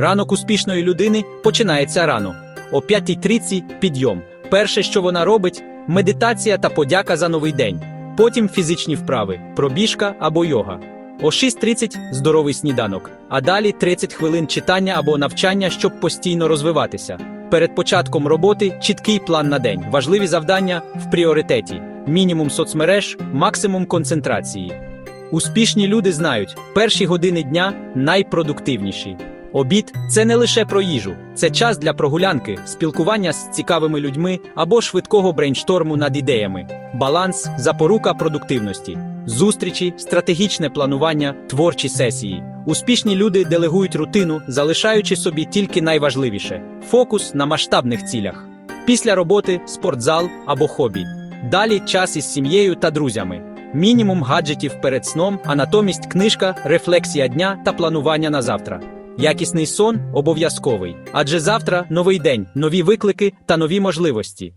Ранок успішної людини починається рано. О 5.30 підйом. Перше, що вона робить, медитація та подяка за новий день. Потім фізичні вправи, пробіжка або йога. О 6.30 здоровий сніданок, а далі 30 хвилин читання або навчання, щоб постійно розвиватися. Перед початком роботи чіткий план на день, важливі завдання в пріоритеті, мінімум соцмереж, максимум концентрації. Успішні люди знають, перші години дня найпродуктивніші. Обід це не лише про їжу, це час для прогулянки, спілкування з цікавими людьми або швидкого брейншторму над ідеями, баланс, запорука продуктивності, зустрічі, стратегічне планування, творчі сесії. Успішні люди делегують рутину, залишаючи собі тільки найважливіше фокус на масштабних цілях. Після роботи спортзал або хобі. Далі час із сім'єю та друзями. Мінімум гаджетів перед сном, а натомість книжка, рефлексія дня та планування на завтра. Якісний сон обов'язковий, адже завтра новий день, нові виклики та нові можливості.